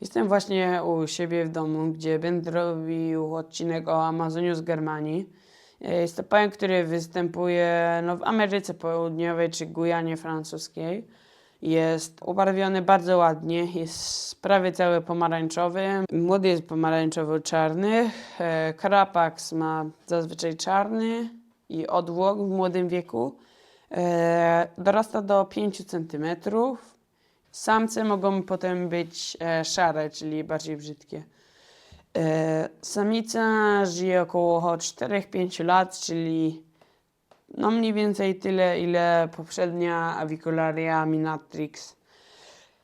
Jestem właśnie u siebie w domu, gdzie będę robił odcinek o Amazoniu z Germanii. E, Jest to pająk, który występuje no, w Ameryce Południowej czy Gujanie Francuskiej. Jest ubarwiony bardzo ładnie, jest prawie cały pomarańczowy. Młody jest pomarańczowo-czarny. E, Karapaks ma zazwyczaj czarny i odwłok w młodym wieku. E, dorasta do 5 cm. Samce mogą potem być e, szare, czyli bardziej brzydkie. E, samica żyje około 4-5 lat, czyli no mniej więcej tyle, ile poprzednia Avicularia minatrix.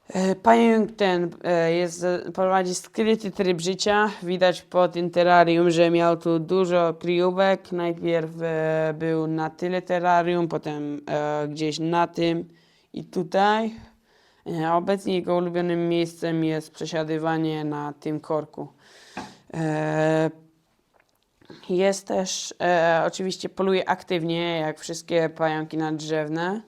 E, Pająk ten e, jest, prowadzi skryty tryb życia. Widać po tym terrarium, że miał tu dużo kryjówek. Najpierw e, był na tyle terrarium, potem e, gdzieś na tym i tutaj. E, obecnie jego ulubionym miejscem jest przesiadywanie na tym korku. E, jest też, e, oczywiście poluje aktywnie, jak wszystkie pająki nadrzewne.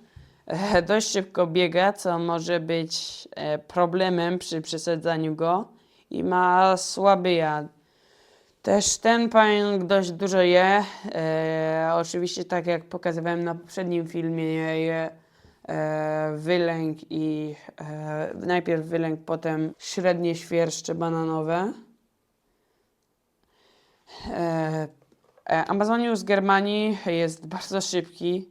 Dość szybko biega, co może być problemem przy przesadzaniu go i ma słaby jad. Też ten pająk dość dużo je. E, oczywiście, tak jak pokazywałem na poprzednim filmie, je e, wylęk i e, najpierw wylęk, potem średnie świerszcze bananowe. E, Amazonius germanii jest bardzo szybki.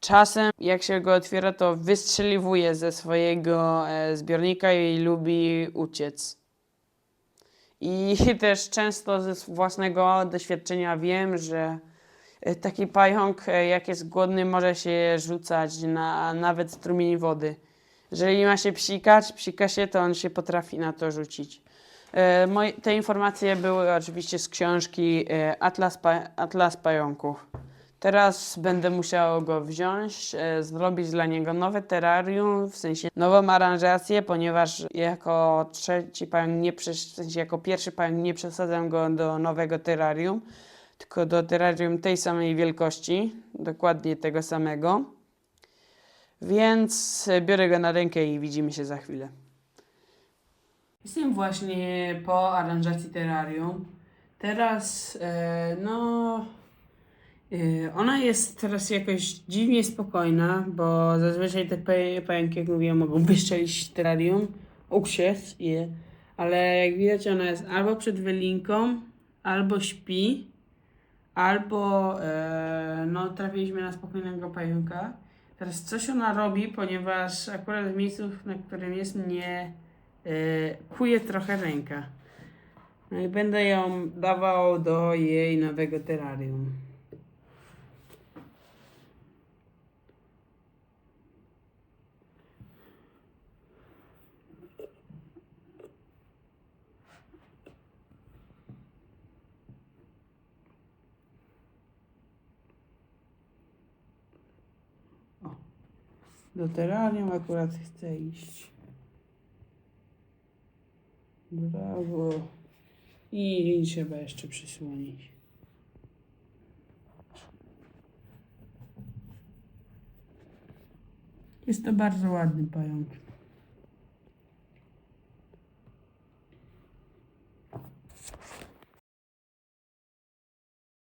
Czasem, jak się go otwiera, to wystrzeliwuje ze swojego zbiornika i lubi uciec. I też często ze własnego doświadczenia wiem, że taki pająk, e, jak jest głodny, może się rzucać na nawet strumień wody. Jeżeli ma się psikać, psika się, to on się potrafi na to rzucić. E, Moje, te informacje były oczywiście z książki e, Atlas, pa, Atlas Pająków. Teraz będę musiał go wziąć, e, zrobić dla niego nowe terrarium, w sensie nową aranżację, ponieważ jako trzeci pająk, nie w sensie jako pierwszy pająk nie przesadzam go do nowego terrarium, tylko do terrarium tej samej wielkości, dokładnie tego samego. Więc biorę go na rękę i widzimy się za chwilę. Jestem właśnie po aranżacji terrarium. Teraz, e, no, e, ona jest teraz jakoś dziwnie spokojna, bo zazwyczaj te pa- pająki, jak mówiłem, mogą wyszczelić terrarium, uksieć je, ale jak widać ona jest albo przed wylinką, albo śpi, albo, e, no, trafiliśmy na spokojnego pająka. Teraz coś ona robi, ponieważ akurat w miejscu, na którym jest, mnie e, kuje trochę ręka. No i będę ją dawał do jej nowego terrarium. O, Do terrarium akurat chcę iść. Brawo. I trzeba jeszcze przysłonić. Jest to bardzo ładny pająk.